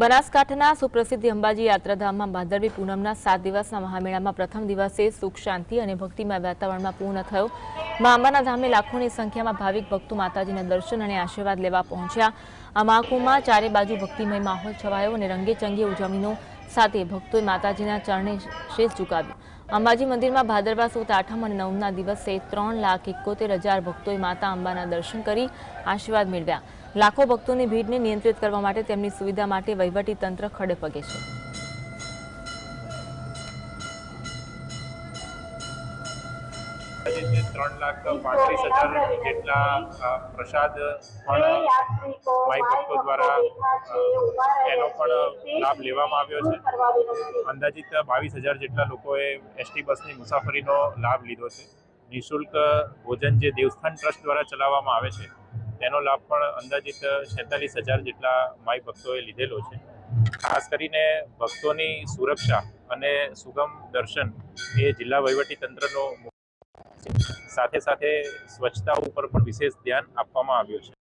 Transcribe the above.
બનાસકાંઠાના સુપ્રસિદ્ધ અંબાજી યાત્રાધામમાં ભાદરવી પૂનમના સાત દિવસના મહામેળામાં પ્રથમ દિવસે સુખ, શાંતિ અને ભક્તિમય વાતાવરણમાં પૂર્ણ થયો. મા અંબાના ધામે લાખોની સંખ્યામાં ભાવિક ભક્તો માતાજીના દર્શન અને આશીર્વાદ લેવા પહોંચ્યા. આ મહાકુંભમાં ચારે બાજુ ભક્તિમય માહોલ છવાયો અને રંગેચંગી ઉજવણીનો સાથે ભક્તોએ માતાજીના ચરણે શેષ ઝુકાવ્યો. અંબાજી મંદિરમાં ભાદરવા સુદ આઠમ અને નવમના દિવસે ત્રણ લાખ એકોતેર હજાર ભક્તોએ માતા અંબાના દર્શન કરી આશીર્વાદ મેળવ્યા. લાખો ભક્તોની ભીડને નિયંત્રિત કરવા માટે તેમની સુવિધા માટે વહીવટી તંત્ર ખડે પગે છે ત્રણ લાખ પાંત્રીસ હજાર જેટલા પ્રસાદ પણ ભક્તો દ્વારા એનો પણ લાભ લેવામાં આવ્યો છે. અંદાજિત બાવીસ હજાર જેટલા લોકોએ એસટી બસની મુસાફરીનો લાભ લીધો છે. નિઃશુલ્ક ભોજન જે દેવસ્થાન ટ્રસ્ટ દ્વારા ચલાવવામાં આવે છે તેનો લાભ પણ અંદાજિત છેતાલીસ હજાર જેટલા માઈ ભક્તોએ લીધેલો છે. ખાસ કરીને ભક્તોની સુરક્ષા અને સુગમ દર્શન એ જિલ્લા તંત્રનો સાથે સાથે સ્વચ્છતા ઉપર પણ વિશેષ ધ્યાન આપવામાં આવ્યું છે.